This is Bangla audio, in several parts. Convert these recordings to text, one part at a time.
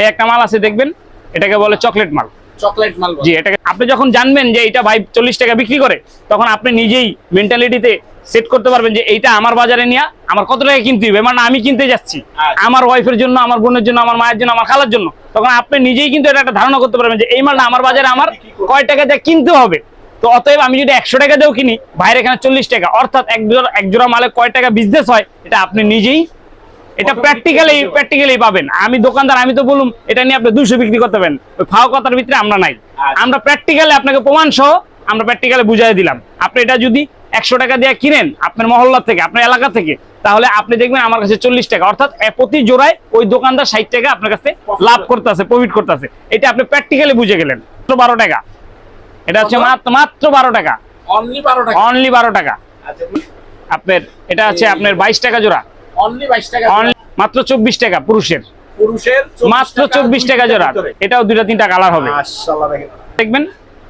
এই একটা মাল আছে দেখবেন এটাকে বলে চকলেট মাল। চকলেট মাল। জি এটাকে আপনি যখন জানবেন যে এটা ভাই চল্লিশ টাকা বিক্রি করে তখন আপনি নিজেই মেন্টালিটিতে সেট করতে পারবেন যে এইটা আমার বাজারে নিয়ে আমার কত টাকা কিনতে হবে মানে আমি কিনতে যাচ্ছি। আচ্ছা। আমার ওয়াইফের জন্য আমার বোনের জন্য আমার মায়ের জন্য আমার খালার জন্য। তখন আপনি নিজেই কিন্তু এটা একটা ধারণা করতে পারবেন যে এই মালটা আমার বাজারে আমার কয় টাকা দিয়ে কিনতে হবে? তো অতএব আমি যদি একশো টাকা দিয়েও কিনি বাইরে এখানে চল্লিশ টাকা অর্থাৎ এক জোড়া এক জোড়া মালে কয় টাকা বিজনেস হয় এটা আপনি নিজেই এটা প্র্যাকটিক্যালি প্র্যাকটিক্যালি পাবেন। আমি দোকানদার আমি তো বলুম এটা নিয়ে আপনি দুশো বিক্রি করতে পারেন। ওই ফাও কথার ভিতরে আমরা নাই। আচ্ছা। আমরা প্র্যাকটিক্যালি আপনাকে প্রমাণ সহ আমরা প্র্যাকটিক্যালি বুঝাই দিলাম। আপনি এটা যদি একশো টাকা দিয়ে কিনেন আপনার মহল্লা থেকে আপনার এলাকা থেকে তাহলে আপনি দেখবেন আমার কাছে চল্লিশ টাকা। অর্থাৎ প্রতি জোড়ায় ওই দোকানদার ষাট টাকা আপনার কাছে লাভ করতেছে। প্রফিট করতেছে। এটা আপনি প্র্যাকটিক্যালি বুঝে গেলেন। মাত্র বারো টাকা। এটা হচ্ছে মাত্র মাত্র বারো টাকা। অনলি বারো টাকা। অনলি বারো টাকা। আচ্ছা আপনার এটা হচ্ছে আপনার বাইশ টাকা জোড়া। মাত্র চব্বিশ টাকা পুরুষের। পুরুষের মাত্র চব্বিশ টাকা জোড়া। এটাও দুইটা তিনটা কালার হবে। দেখবেন?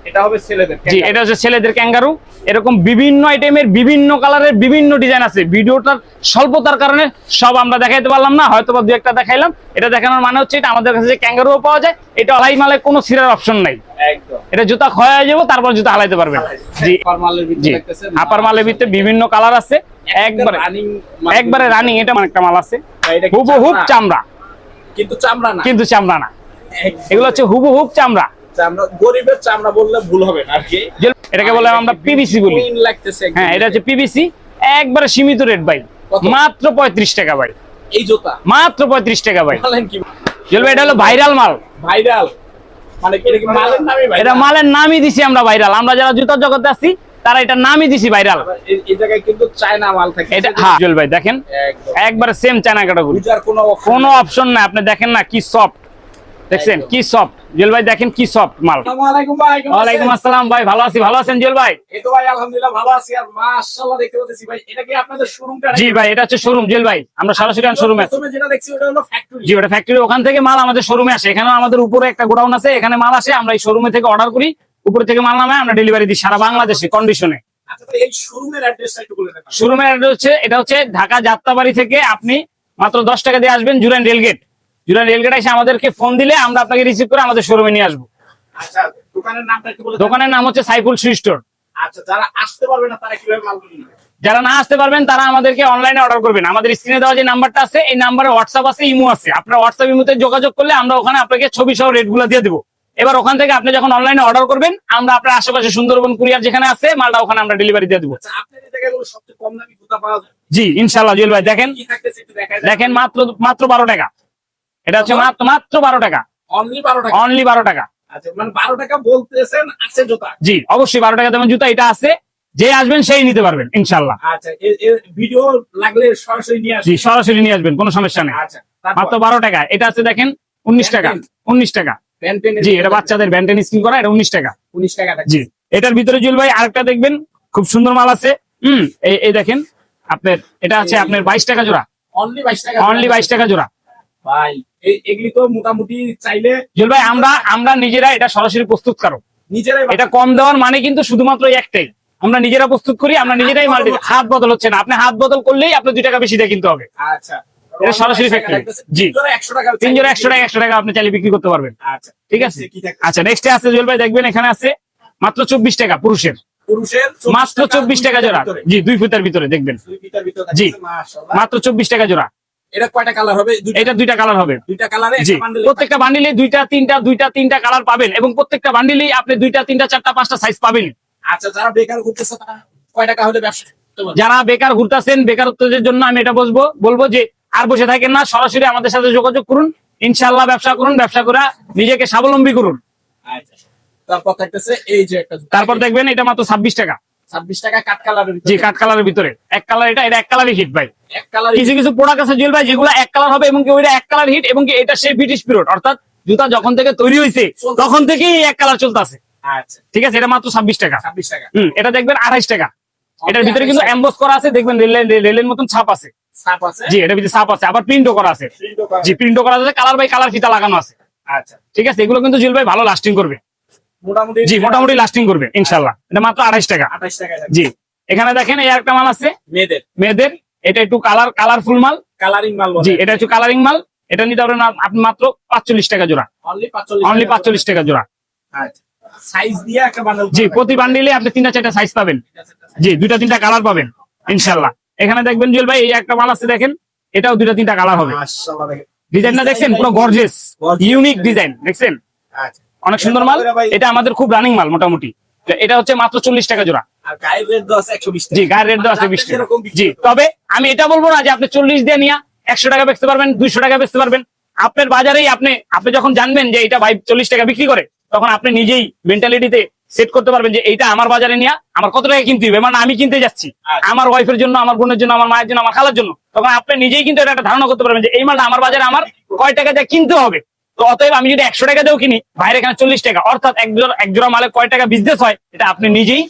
এটা হবে ছেলেদের জি এটা হচ্ছে ছেলেদের ক্যাঙ্গারু। এরকম বিভিন্ন আইটেমের বিভিন্ন কালারের বিভিন্ন ডিজাইন আছে। ভিডিওটার স্বল্পতার কারণে সব আমরা দেখাইতে পারলাম না হয়তো বা দু একটা দেখাইলাম। এটা দেখানোর মানে হচ্ছে এটা আমাদের কাছে যে ক্যাঙ্গারুও পাওয়া যায় এটা আলাই মালে কোনো সিরার অপশন নাই। এটা জুতা ক্ষয় হয়ে যাব তারপর জুতা হালাইতে পারবেন। জি। আপার মালের ভিতরে জি। আপার মালের ভিতরে বিভিন্ন কালার আছে। একবারে রানিং একবারে রানিং এটা মানে একটা মাল আছে। হুবহুব চামড়া? কিন্তু চামড়া না। কিন্তু চামড়া না। এগুলো হচ্ছে হুবহুব চামড়া। চামড়া গরিবের চামড়া বললে ভুল হবে না আর কি এটাকে বলে আমরা পিভিসি বলি। হ্যাঁ এটা হচ্ছে পিভিসি একবারে সীমিত রেট ভাই। মাত্র পঁয়ত্রিশ টাকা ভাই। এই জুতা? মাত্র পঁয়ত্রিশ টাকা ভাই। বলেন কি? চলবে এটা হলো ভাইরাল মাল। ভাইরাল মানে এটা কি মালের নামই ভাইরাল এটা মালের নামই দিছি আমরা ভাইরাল আমরা যারা জুতার জগতে আছি তারা এটা নামই দিছি ভাইরাল এই- এই জায়গায় কিন্তু চায়না মাল থাকে। এটা হ্যাঁ ভাই দেখেন একবারে সেম চায়না কোনো। অপশন না আপনি দেখেন না কি সফট দেখছেন কি সফট জুয়েল ভাই দেখেন কি সফট মাল। ওয়ালাইকুম আসসালাম ভাই ভালো আছি ভালো আছেন জুয়েল ভাই? এই তো ভাই আলহামদুলিল্লাহ ভালো আছি। আর মাশাআল্লাহ দেখতে পাচ্ছি ভাই এটা কি আপনাদের শোরুমটা জি ভাই এটা হচ্ছে শোরুম জুয়েল ভাই। আমরা সরাসরি শোরুমে আছি যেটা দেখছি ওটা হলো ফ্যাক্টরি জি ওটা ফ্যাক্টরি ওখান থেকে মাল আমাদের শোরুমে আসে। এখানে আমাদের উপরে একটা গোডাউন আছে এখানে মাল আসে আমরা এই শোরুমে থেকে অর্ডার করি। উপরে থেকে মাল নামে আমরা ডেলিভারি দিই সারা বাংলাদেশে কন্ডিশনে আচ্ছা শোরুমের অ্যাড্রেস হচ্ছে এটা হচ্ছে ঢাকা যাত্রাবাড়ি থেকে আপনি মাত্র দশ টাকা দিয়ে আসবেন জুরান রেলগেট। জুরান রেলগেট এসে আমাদেরকে ফোন দিলে আমরা আপনাকে রিসিভ করে আমাদের শোরুমে নিয়ে আসব। আচ্ছা দোকানের নাম হচ্ছে সাইফুল সুই স্টোর আচ্ছা যারা না আসতে পারবেন তারা আমাদেরকে অনলাইনে অর্ডার করবেন। আমাদের স্ক্রিনে দেওয়া যে নাম্বারটা আছে এই নাম্বারে হোয়াটসঅ্যাপ আছে ইমো আছে। আপনার হোয়াটসঅ্যাপ ইমোতে যোগাযোগ করলে আমরা ওখানে আপনাকে ছবি সহ রেটগুলো দিয়ে দেবো। এবার ওখান থেকে আপনি যখন অনলাইনে অর্ডার করবেন আমরা আপনার আশেপাশে সুন্দরবন কুরিয়ার যেখানে আছে মালটা ওখানে আমরা ডেলিভারি দিয়ে দেবো। আচ্ছা জি ইনশাল্লাহ জুয়েল ভাই দেখেন। দেখেন মাত্র মাত্র বারো টাকা। এটা হচ্ছে মাত্র মাত্র বারো টাকা। অনলি বারো টাকা? বারো টাকা। আচ্ছা মানে বারো টাকা বলতেছেন জি অবশ্যই বারো টাকা তেমন জুতা এটা আছে। যে আসবেন সেই নিতে পারবেন ইনশাল্লাহ আচ্ছা ভিডিও লাগলে সরাসরি নিয়ে আসবেন। কোনো সমস্যা নেই। মাত্র বারো টাকা। এটা আছে দেখেন উনিশ টাকা উনিশ টাকা। জি এটা বাচ্চাদের ব্যান্টেন স্কিন করা এটা উনিশ টাকা। উনিশ টাকা জি এটার ভিতরে জুল ভাই আরেকটা দেখবেন খুব সুন্দর মাল আছে। হম এই এই দেখেন আপনার এটা আছে আপনার বাইশ টাকা জোড়া। অনলি বাইশ টাকা অনলি বাইশ টাকা জোড়া। ভাই এগুলি তো মোটামুটি চাইলে জুল ভাই আমরা আমরা নিজেরা এটা সরাসরি প্রস্তুত কারও। নিজেরাই এটা কম দেওয়ার মানে কিন্তু শুধুমাত্র একটাই। আমরা নিজেরা প্রস্তুত করি আমরা নিজেরাই মাল হাত বদল হচ্ছে না। আপনি হাত বদল করলেই আপনার দুই টাকা বেশি দিয়ে কিনতে হবে। আচ্ছা। এটা সরাসরি factory। জি। একশো তিন জোড়া একশো টাকা একশো টাকা আপনি চাইলে বিক্রি করতে পারবেন। আচ্ছা ঠিক আছে? আচ্ছা নেক্সট আছে জুয়েল ভাই দেখবেন এখানে আছে মাত্র চব্বিশ টাকা পুরুষের। মাত্র চব্বিশ টাকা জোড়া। জি দুই ফুটের ভিতরে দেখবেন। জি। মাত্র চব্বিশ টাকা জোড়া। এটা কয়টা কালার হবে? এটা দুইটা কালার হবে। দুইটা কালারে জি একটা bundle এ প্রত্যেকটা বান্ডিলে দুইটা তিনটা দুইটা তিনটা কালার পাবেন এবং প্রত্যেকটা বান্ডিলেই আপনি দুইটা তিনটা চারটা পাঁচটা সাইজ পাবেন। আচ্ছা যারা বেকার ঘুরতেছে তারা কয় টাকা হলে ব্যবসা যারা বেকার ঘুরতেছেন বেকারত্বের জন্য আমি এটা বলব বলব যে আর বসে থাকেন না সরাসরি আমাদের সাথে যোগাযোগ করুন। ইনশাল্লাহ ব্যবসা করুন ব্যবসা করে নিজেকে স্বাবলম্বী করুন। আচ্ছা তারপর থাকতেছে এই যে একটা তারপর দেখবেন এটা মাত্র ছাব্বিশ টাকা। ছাব্বিশ টাকা কাট কালারের জি কাঠ কালারের ভিতরে। এক কালার এটা এটা এক কালারই হিট ভাই। এক কালার কিছু কিছু প্রোডাক্ট আছে জুয়েল ভাই যেগুলো এক কালার হবে এবং এক কালার হিট এবং এটা সেই ব্রিটিশ পিরিয়ড অর্থাৎ জুতা যখন থেকে তৈরি হয়েছে তখন থেকেই এক কালার চলতেছে। আচ্ছা। ঠিক আছে এটা মাত্র ছাব্বিশ টাকা। ছাব্বিশ টাকা। হুম এটা দেখবেন আঠাইশ টাকা। এটার ভিতরে কিন্তু এমবস করা আছে দেখবেন রেল রেলের মতন ছাপ আছে। জি এটার ভিতরে আছে। আবার প্রিন্টও করা আছে। জি প্রিন্টও করা আছে কালার বাই কালার ফিতা লাগানো আছে। আচ্ছা। ঠিক আছে এগুলো কিন্তু জুয়েল ভাই ভালো লাস্টিং করবে। মোটামুটি জি মোটামুটি লাস্টিং করবে ইনশাল্লাহ এটা মাত্র আঠাইশ টাকা। আঠাশ টাকা জি এখানে দেখেন এই একটা মাল আছে। মেয়েদের। মেয়েদের এটা একটু কালার কালারফুল মাল। কালারিং মাল জি এটা একটু কালারিং মাল। এটা নিতে পারবেন আপ- আপনি মাত্র পাঁচচল্লিশ টাকা জোড়া। অনলি 45 অনলি পাঁচচল্লিশ টাকা জোড়া। সাইজ দিয়ে একটা বান্ডেল জি প্রতি বান্ডিলে আপনি তিনটা চারটা সাইজ পাবেন। জি দুইটা তিনটা কালার পাবেন ইনশাল্লাহ এখানে দেখবেন জুয়েল ভাই এই একটা মাল আছে দেখেন এটাও দুইটা তিনটা কালার হবে। ডিজাইনটা দেখছেন? পুরো গর্জেস ইউনিক ডিজাইন দেখছেন? আচ্ছা। অনেক সুন্দর মাল। এটা আমাদের খুব রানিং মাল মোটামুটি। এটা হচ্ছে মাত্র চল্লিশ টাকা জোড়া। রেট দেওয়া আছে 120 টাকা। জি গায়ের রেট দেওয়া আছে বিশ টাকা। জি তবে আমি এটা বলব না যে আপনি চল্লিশ দিয়ে নিয়ে একশো টাকা বেচতে পারবেন দুইশো টাকা বেচতে পারবেন। আপনার বাজারেই আপনি আপনি যখন জানবেন যে এটা ভাই চল্লিশ টাকা বিক্রি করে তখন আপনি নিজেই মেন্টালিটিতে সেট করতে পারবেন যে এইটা আমার বাজারে নিয়ে আমার কত টাকা কিনতে হবে মানে আমি কিনতে যাচ্ছি। আচ্ছা। আমার ওয়াইফের জন্য আমার বোনের জন্য আমার মায়ের জন্য আমার খালার জন্য। তখন আপনি নিজেই কিন্তু এটা একটা ধারণা করতে পারবেন যে এই মালটা আমার বাজারে আমার কয় টাকা দিয়ে কিনতে হবে? তো অতএব আমি যদি একশো টাকা দিয়েও কিনি বাইরে এখানে চল্লিশ টাকা। অর্থাৎ এক জোড়া মালে কয় টাকা বিজনেস হয় এটা আপনি নিজেই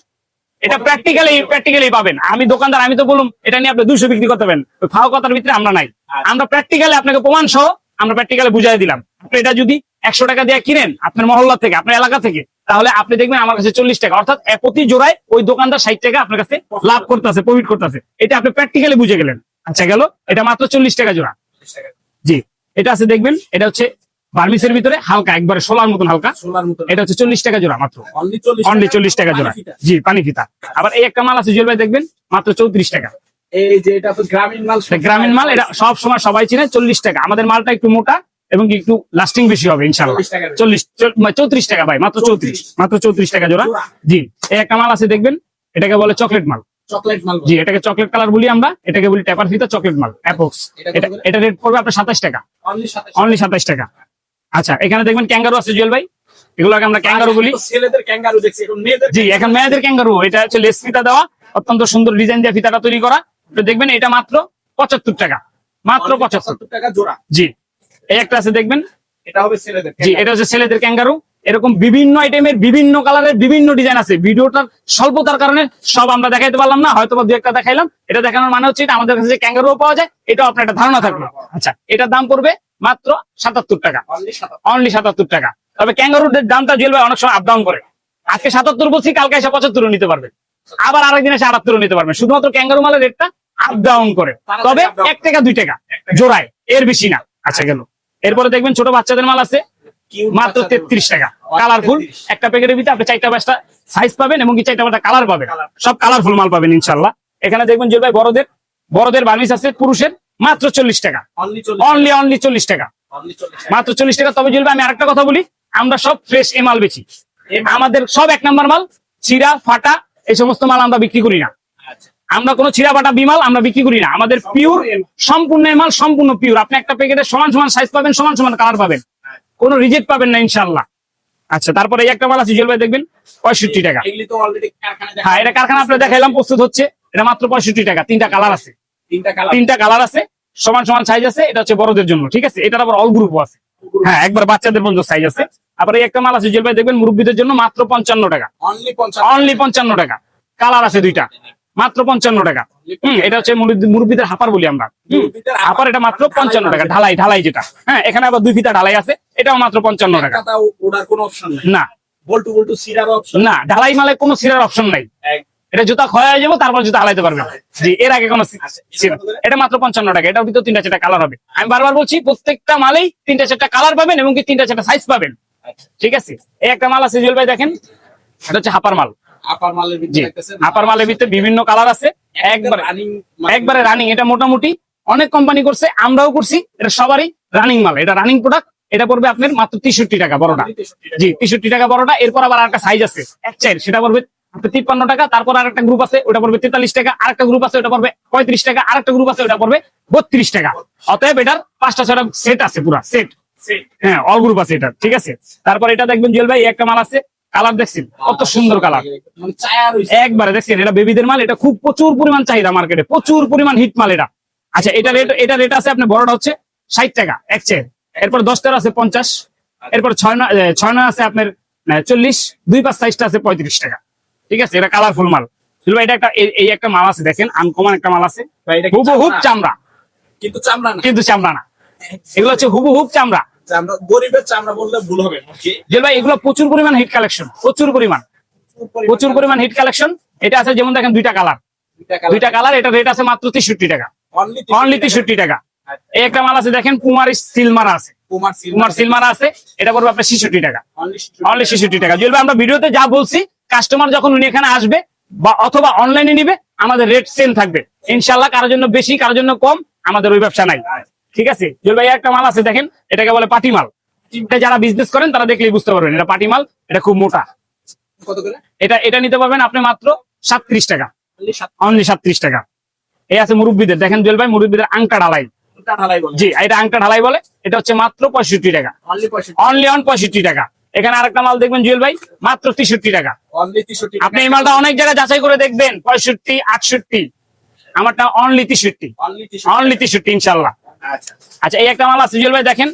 এটা প্র্যাকটিক্যালি প্র্যাকটিক্যালি পাবেন। আমি দোকানদার আমি তো বলুন এটা নিয়ে আপনি দুশো বিক্রি করতে পারেন। ফাও কথার ভিতরে আমরা নাই। আমরা প্র্যাকটিক্যালি আপনাকে প্রমাণ সহ আমরা প্র্যাকটিক্যালি বুঝাই দিলাম। আপনি এটা যদি একশো টাকা দিয়ে কিনেন আপনার মহল্লা থেকে আপনার এলাকা থেকে তাহলে আপনি দেখবেন আমার কাছে চল্লিশ টাকা। অর্থাৎ এ প্রতি জোড়ায় ওই দোকানদার ষাট টাকা আপনার কাছে লাভ করতেছে প্রফিট করতেছে। এটা আপনি প্র্যাকটিক্যালি বুঝে গেলেন। আচ্ছা গেল। এটা মাত্র চল্লিশ টাকা জোড়া। জি। এটা আছে দেখবেন এটা হচ্ছে বার্মিসের ভিতরে হালকা একবারে সোলার মতন হালকা। এটা হচ্ছে চল্লিশ টাকা জোড়া মাত্র। অনলি চল্লিশ টাকা। জোড়া। জি পানি ফিতা আবার এই একটা মাল আছে জুয়েল ভাই দেখবেন মাত্র চৌত্রিশ টাকা। এই যে এটা গ্রামীণ মাল গ্রামীণ মাল এটা সব সময় সবাই চিনে চল্লিশ টাকা। আমাদের মালটা একটু মোটা এবং কি একটু লাস্টিং বেশি হবে ইনশাল্লাহ চল্লিশ চৌত্রিশ টাকা ভাই মাত্র চৌত্রিশ। মাত্র চৌত্রিশ টাকা জোড়া। জি এই একটা মাল আছে দেখবেন এটাকে বলে চকলেট মাল। চকলেট মাল জি এটাকে চকলেট কালার বলি আমরা এটাকে বলি ট্যাপার ফিতা চকলেট মাল অ্যাপক্স এটা রেট পড়বে আপনার সাতাশ টাকা। অনলি সাতাশ টাকা। আচ্ছা এখানে দেখবেন ক্যাঙ্গারু আছে জুয়েল ভাই। এগুলোকে আমরা ক্যাঙ্গারু বলি। জি এখন মেয়েদের ক্যাঙ্গারু এটা হচ্ছে লেস ফিতা দেওয়া অত্যন্ত সুন্দর ডিজাইন দিয়ে ফিতাটা তৈরি করা। দেখবেন এটা মাত্র পঁচাত্তর টাকা। মাত্র পঁচাত্তর টাকা জোড়া। জি। এই একটা আছে দেখবেন? এটা হবে ছেলেদের জি এটা হচ্ছে ছেলেদের ক্যাঙ্গারু। এরকম বিভিন্ন আইটেমের বিভিন্ন কালারের বিভিন্ন ডিজাইন আছে। ভিডিওটার স্বল্পতার কারণে সব আমরা দেখাইতে পারলাম না হয়তো বা দু একটা দেখাইলাম। এটা দেখানোর মানে হচ্ছে এটা আমাদের কাছে ক্যাঙ্গারু পাওয়া যায় এটাও আপনার একটা ধারণা থাকবে। আচ্ছা এটার দাম পড়বে মাত্র সাতাত্তর টাকা। অনলি সাতাত্তর। টাকা। তবে ক্যাঙ্গারুর দামটা ভাই অনেক সময় আপ ডাউন করে। আজকে সাতাত্তর বলছি কালকে এসে পঁচাত্তর নিতে পারবেন আবার আরেকদিন এসে আটাত্তর নিতে পারবেন শুধুমাত্র ক্যাঙ্গারু মালের রেটটা আপ ডাউন করে। তবে এক টাকা দুই টাকা। জোড়ায়। এর বেশি না। আচ্ছা গেল। এরপরে দেখবেন ছোট বাচ্চাদের মাল আছে মাত্র তেত্রিশ টাকা। কালারফুল একটা প্যাকেটের ভিতরে আপনি চারটা পাঁচটা সাইজ পাবেন এবং চারটা পাঁচটা কালার পাবেন। সব কালারফুল মাল পাবেন ইনশাল্লাহ এখানে দেখবেন জুয়েল ভাই বড়দের বড়দের বার্মিস আছে পুরুষের মাত্র চল্লিশ টাকা। অনলি অনলি চল্লিশ টাকা। মাত্র চল্লিশ টাকা। তবে জুয়েল ভাই আমি আরেকটা কথা বলি আমরা সব ফ্রেশ এ মাল মাল- আমাদের সব এক নাম্বার মাল চিরা ফাটা এই সমস্ত মাল আমরা বিক্রি করি না। আচ্ছা আমরা কোনো ছিঁড়া ফাটা বিমাল আমরা বিক্রি করি না। আমাদের পিওর সম্পূর্ণ মাল সম্পূর্ণ পিওর আপনি একটা প্যাকেটে সমান সমান সাইজ পাবেন সমান সমান কালার পাবেন। কোনো রিজেক্ট পাবেন না ইনশাল্লাহ আচ্ছা তারপরে এই একটা মাল আছে জুয়েল ভাই দেখবেন পঁয়ষট্টি টাকা। হ্যাঁ এটা কারখানা আপনার দেখাইলাম প্রস্তুত হচ্ছে। এটা মাত্র পঁয়ষট্টি টাকা তিনটা কালার আছে। তিনটা কালার আছে সমান সমান সাইজ আছে এটা হচ্ছে বড়দের জন্য ঠিক আছে? এটার আবার অল গ্রুপও আছে। হ্যাঁ একবার বাচ্চাদের পর্যন্ত সাইজ আছে। আবার এই একটা মাল আছে জুয়েল ভাই দেখবেন মুরব্বীদের জন্য মাত্র পঞ্চান্ন টাকা। অনলি পঞ্চান্ন টাকা। কালার আছে দুইটা। মাত্র পঞ্চান্ন টাকা। হম এটা হচ্ছে মুরব্বি- মুরব্বিদের হাপার বলি আমরা। হাপার। এটা মাত্র মানে পঞ্চান্ন টাকা ঢালাই ঢালাই যেটা। হ্যাঁ এখানে আবার দুই ফিতা ঢালাই আছে এটাও মাত্র পঞ্চান্ন টাকা। না। না ঢালাই মালে কোনো সিরার অপশন নাই। এটা জুতা ক্ষয় হয়ে যাব তারপর জুতা হালাইতে পারবে। জি এর আগে কোনো আচ্ছা। এটা মাত্র পঞ্চান্ন টাকা এটার ভিতর তিনটা চারটা কালার হবে। আমি বারবার বলছি প্রত্যেকটা মালেই তিনটা চারটা কালার পাবেন এবং কি তিনটা চারটা সাইজ পাবেন। ঠিক আছে? এই একটা মাল আছে জুয়েল ভাই দেখেন। এটা হচ্ছে হাপার মাল। আপার মালের ভিতরে হাপার মালের ভিতরে বিভিন্ন কালার আছে। একবারে একবারে রানিং এটা মোটামুটি অনেক কোম্পানি করছে আমরাও করছি এটা সবারই রানিং মাল এটা রানিং প্রোডাক্ট এটা পড়বে আপনার মাত্র তেষট্টি টাকা বড়টা। জি তেষট্টি টাকা বড়টা এরপর আবার একটা সাইজ আছে এক চাইর সেটা পড়বে তিপ্পান্ন টাকা তারপর আর একটা গ্রুপ আছে ওটা পড়বে তেতাল্লিশ টাকা আরেকটা গ্রুপ আছে ওটা পড়বে পঁয়ত্রিশ টাকা আরেকটা গ্রুপ আছে ওটা পড়বে বত্রিশ টাকা। অতএব এটার পাঁচটা ছটা সেট আছে পুরা সেট হ্যাঁ অল গ্রুপ আছে এটা ঠিক আছে? তারপর এটা দেখবেন জুয়েল ভাই একটা মাল আছে কালার দেখছেন কত সুন্দর কালার একবারে দেখছেন এটা বেবিদের মাল এটা খুব প্রচুর পরিমাণ চাহিদা মার্কেটে প্রচুর পরিমাণ হিট মাল এটা। আচ্ছা এটা রেট এটা রেট আছে আপনার বড়টা হচ্ছে ষাট টাকা এক চেয়ার এরপর দশটার আছে পঞ্চাশ। এরপর ছয় নয় ছয় নয় আছে আপনার চল্লিশ। দুই পাঁচ সাইজটা আছে পঁয়ত্রিশ টাকা। ঠিক আছে এটা কালারফুল মাল। এটা একটা এই- একটা মাল আছে দেখেন আনকমন একটা মাল আছে। হুবহুব চামড়া? চামড়া। কিন্তু চামড়া না। কিন্তু চামড়া না। এগুলো হচ্ছে হুবহুব চামড়া। চামড়া গরিবের চামড়া বললে ভুল হবে নাকি ভাই এগুলো প্রচুর পরিমাণ হিট কালেকশন প্রচুর পরিমাণ। প্রচুর পরিমাণ হিট কালেকশন এটা আছে যেমন দেখেন দুইটা কালার দুইটা কালার এটা রেট আছে মাত্র তেষট্টি টাকা। অনলি তেষট্টি টাকা। এই একটা মাল আছে দেখেন কুমার সিলমারা আছে। কুমার কুমার সিলমারা আছে এটা পড়বে আপনার ছেষট্টি টাকা। অনলি ছেষট্টি টাকা। জুয়েল ভাই আমরা ভিডিওতে যা বলছি কাস্টমার যখন উনি এখানে আসবে বা অথবা অনলাইনে নিবে আমাদের রেট সেম থাকবে। ইনশাল্লাহ কারোর জন্য বেশি কারোর জন্য কম আমাদের ওই ব্যবসা নাই। ঠিক আছে? জুয়েল ভাই একটা মাল আছে দেখেন এটাকে বলে পাটি মাল এটা যারা বিজনেস করেন তারা দেখলেই বুঝতে পারবেন এটা পাটি মাল এটা খুব মোটা। কত করে? এটা এটা নিতে পারবেন আপনি মাত্র সাতত্রিশ টাকা। অনলি সাত অনলি সাতত্রিশ টাকা। এই আছে মুরব্বীদের দেখেন জুয়েল ভাই মুরব্বীদের আংটা ঢালাই। জি এটা আংটা ঢালাই বলে এটা হচ্ছে মাত্র পঁয়ষট্টি টাকা। অনলি অন পঁয়ষট্টি টাকা। এখানে আরেকটা মাল দেখবেন জুয়েল ভাই মাত্র তেষট্টি টাকা। আপনি এই মালটা অনেক জায়গায় যাচাই করে দেখবেন পঁয়ষট্টি আটষট্টি। আমারটা অনলি তেষট্টি। অনলি অনলি তেষট্টি ইনশাল্লাহ। আচ্ছা আচ্ছা। এই একটা মাল আছে জুয়েল ভাই দেখেন।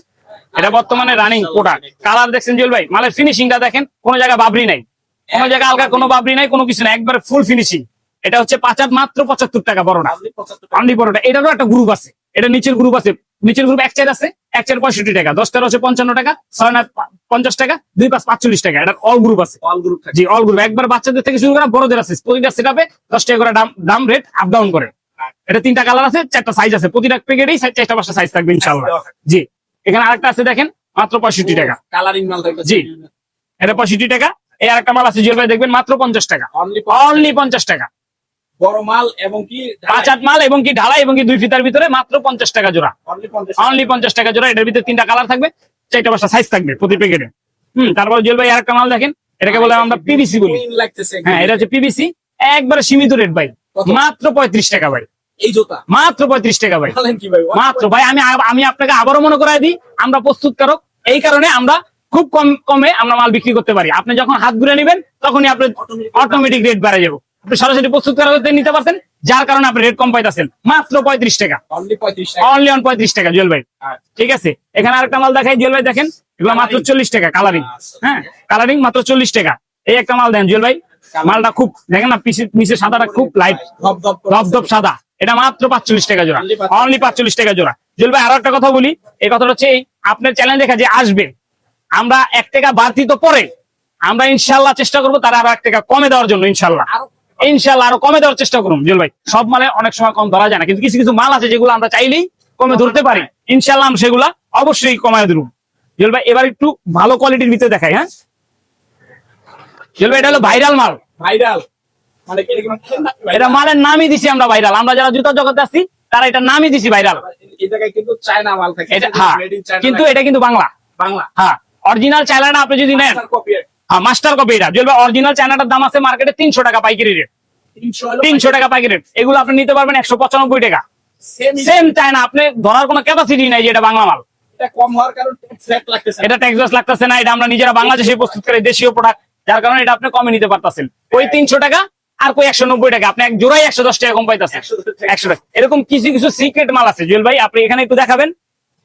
এটা বর্তমানে রানিং প্রোডাক্ট কালার দেখছেন জুয়েল ভাই? মালের ফিনিশিংটা দেখেন কোনো জায়গায় বাবরি নাই। কোনো জায়গায় আলগা কোনো বাবরি নাই কোনো কিছু নাই একবার ফুল ফিনিশিং এটা হচ্ছে পাঁচাত মাত্র পঁচাত্তর টাকা বড়টা অনলি বড়টা এটারও একটা গ্রুপ আছে। এটা নিচের গ্রুপ আছে। নিচের গ্রুপ এক চার আছে এক চার পঁয়ষট্টি টাকা। দশটার হচ্ছে পঞ্চান্ন টাকা ছয় পা- পঞ্চাশ টাকা দুই পাঁচ পাঁচচল্লিশ টাকা। এটা অল গ্রুপ আছে। অল গ্রুপ জি অল গ্রুপ একবার বাচ্চাদের থেকে শুরু করা বড়দের আছে। প্রতিটা সেটআপে দশ টাকা করে দাম দাম রেট আপ ডাউন করে। এটা তিনটা কালার আছে চারটা সাইজ আছে। প্রতিটা প্যাকেটেই চারটা পাঁচটা সাইজ থাকবে ইনশাল্লাহ জি। এখানে আরেকটা আছে দেখেন মাত্র পঁয়ষট্টি টাকা। কালারিং মাল জি। এটা পঁয়ষট্টি টাকা। এই আরেকটা মাল আছে ভাই দেখবেন মাত্র পঞ্চাশ টাকা। অনলি অনলি পঞ্চাশ টাকা। বড় মাল এবং কি পাঁচ আট মাল এবং কি ঢালাই এবং কি দুই ফিতার ভিতরে মাত্র পঞ্চাশ টাকা জোড়া। অনলি পঞ্চাশ টাকা। জোড়া। এটার ভিতরে তিনটা কালার থাকবে চারটা পাঁচটা সাইজ থাকবে প্রতি প্যাকেটে হম তারপর জুয়েল ভাই আরেকটা মাল দেখেন এটাকে বলে আমরা পিবিসি বলি। হ্যাঁ এটা হচ্ছে পিবিসি একবারে সীমিত রেট ভাই। মাত্র পঁয়ত্রিশ টাকা ভাই। এই জুতা। মাত্র পঁয়ত্রিশ টাকা ভাই। কি ভাই মাত্র ভাই আমি আমি আপনাকে আবারও মনে করাই দিই আমরা প্রস্তুতকারক। এই কারণে আমরা খুব কম কমে আমরা মাল বিক্রি করতে পারি। আপনি যখন হাত ঘুরে নেবেন তখনই আপনার অটোমেটিক রেট বেড়ে যাবে। আপনি সরাসরি প্রস্তুতকারক হতে নিতে পারছেন যার কারণে আপনি রেট কম পাইতেছেন। মাত্র পঁয়ত্রিশ টাকা। অনলি পঁয়ত্রিশ টাকা। অনলি অন পঁয়ত্রিশ টাকা জুয়েল ভাই। আচ্ছা। ঠিক আছে? এখানে আরেকটা মাল দেখাই জুয়েল ভাই দেখেন। এগুলো মাত্র চল্লিশ টাকা কালারিং হ্যাঁ কালারিং মাত্র চল্লিশ টাকা। এই একটা মাল দেন জুয়েল ভাই। মালটা খুব দেখেন না পিছে নিচে সাদাটা খুব লাইট ধপ ধপ সাদা। এটা মাত্র পাঁচচল্লিশ টাকা জোড়া। অনলি পাঁচচল্লিশ। টাকা জোড়া। জুয়েল ভাই আরও একটা কথা বলি। এই কথাটা হচ্ছে আপনার চ্যানেল দেখা যে আসবেন আমরা এক টাকা বাড়তি তো পরে আমরা ইনশাল্লাহ চেষ্টা করব তারা আরও এক টাকা কমে দেওয়ার জন্য ইনশাল্লাহ। ইনশাল্লাহ আরও কমে দেওয়ার চেষ্টা করুন জুয়েল ভাই। সব মালে অনেক সময় কম ধরা যায় না কিন্তু কিছু কিছু মাল আছে যেগুলো আমরা চাইলেই কমে ধরতে পারি। ইনশাল্লাহ আমরা সেগুলা অবশ্যই কমায় দেবো। জুয়েল ভাই এবার একটু ভালো কোয়ালিটির ভিতরে দেখাই হ্যাঁ? জুয়েল ভাই এটা হলো ভাইরাল মাল। ভাইরাল এটা মালের নামই দিছি আমরা ভাইরাল আমরা যারা জুতা জগতে আছি তারা এটা নামই দিছি ভাইরাল কিন্তু চায়না মাল থাকে। এটা হ্যাঁ। কিন্তু এটা কিন্তু বাংলা। বাংলা। হ্যাঁ। অরিজিনাল চায়নাটা আপনি যদি নেন হ্যাঁ মাস্টার কপি এটা। জুয়েল ভাই অরিজিনাল চায়নাটার দাম আছে মার্কেটে তিনশো টাকা পাইকারি রেট তিনশো টাকা পাইকারি রেট এগুলো আপনি নিতে পারবেন একশো পঁচানব্বই টাকা। সেম চায়না আপনি ধরার কোনো ক্যাপাসিটি নাই যে এটা বাংলা মাল। এটা ট্যাক্স লাগতেছে না। এটা আমরা নিজেরা বাংলাদেশে প্রস্তুত করে দেশীয় প্রোডাক্ট যার কারণে এটা আপনি কমে নিতে পারতেছেন। ওই তিনশো টাকা আর কই একশো নব্বই টাকা? আপনি এক জোড়াই একশো দশ টাকা কম পাইতেছেন। 110 টাকা। একশো টাকা এরকম কিছু কিছু সিক্রেট মাল আছে। জুয়েল ভাই আপনি এখানে একটু দেখাবেন।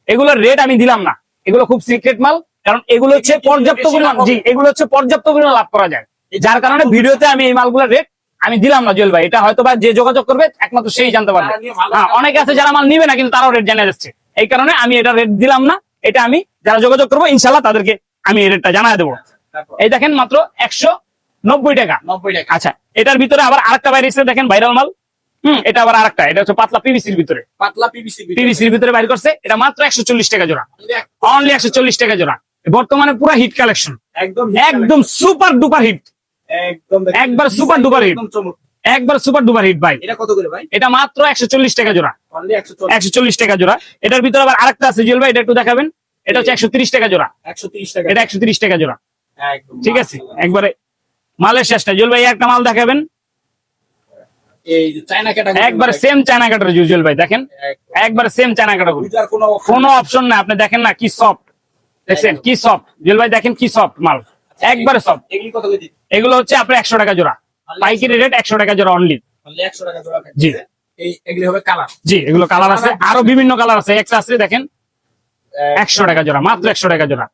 এগুলোর রেট আমি দিলাম না। এগুলো খুব সিক্রেট মাল কারণ এগুলো হচ্ছে পর্যাপ্ত পরিমাণ জি এগুলো হচ্ছে পর্যাপ্ত পরিমাণ লাভ করা যায়। যার কারণে ভিডিওতে আমি এই মালগুলোর রেট আমি দিলাম না জুয়েল ভাই। এটা হয়তো বা যে যোগাযোগ করবে একমাত্র সেই জানতে পারবে। হ্যাঁ অনেকে আছে যারা মাল নিবে না কিন্তু তারাও রেট জানা যাচ্ছে এই কারণে আমি এটা রেট দিলাম না। এটা আমি যারা যোগাযোগ করব ইনশাল্লাহ তাদেরকে আমি এই রেটটা জানাই দেবো। এই দেখেন মাত্র একশো নব্বই টাকা। নব্বই টাকা। আচ্ছা এটার ভিতরে আবার আরেকটা বাইরে এসে দেখেন ভাইরাল মাল। হম। এটা আবার আরেকটা এটা হচ্ছে পাতলা পিভিসির ভিতরে। পাতলা পিভিসি পিভিসির ভিতরে। বাইর করছে এটা মাত্র একশো চল্লিশ টাকা জোড়া। অনলি একশো চল্লিশ টাকা জোড়া। বর্তমানে পুরো হিট কালেকশন একদম একদম সুপার ডুপার হিট একদম একবার hit। একদম চমক। একবার সুপার ডুপার হিট ভাই। এটা কত করে ভাই? এটা মাত্র একশো চল্লিশ টাকা জোড়া। অনলি একশো চল্লিশ। একশো চল্লিশ টাকা জোড়া। এটার ভিতরে আবার আরেকটা আছে জুয়েল ভাই এটা একটু দেখাবেন। এটা হচ্ছে একশো তিরিশ টাকা জোড়া। একশো তিরিশ টাকা। এটা একশো তিরিশ টাকা জোড়া। একদম ঠিক আছে? একবারে মালের শেষটা। জুয়েল ভাই একটা মাল দেখাবেন? একবার সেম চায়না কাটার জুয়েল ভাই দেখেন। একবার। সেম চায়না কোনো। অপশন না আপনি দেখেন না কি সফট দেখছেন কি সফট ভাই দেখেন কি সফট মাল। একবারে সফট এগুলি হচ্ছে আপনার একশো টাকা জোড়া। পাইকারি রেট একশো টাকা জোড়া অনলি Only 100 টাকা জোড়া জি। থাকতেছে। এই এগুলি হবে কালার জি এগুলো কালার আছে। আরও বিভিন্ন কালার আছে। একটা আছে দেখেন। একশো টাকা জোড়া মাত্র একশো টাকা জোড়া।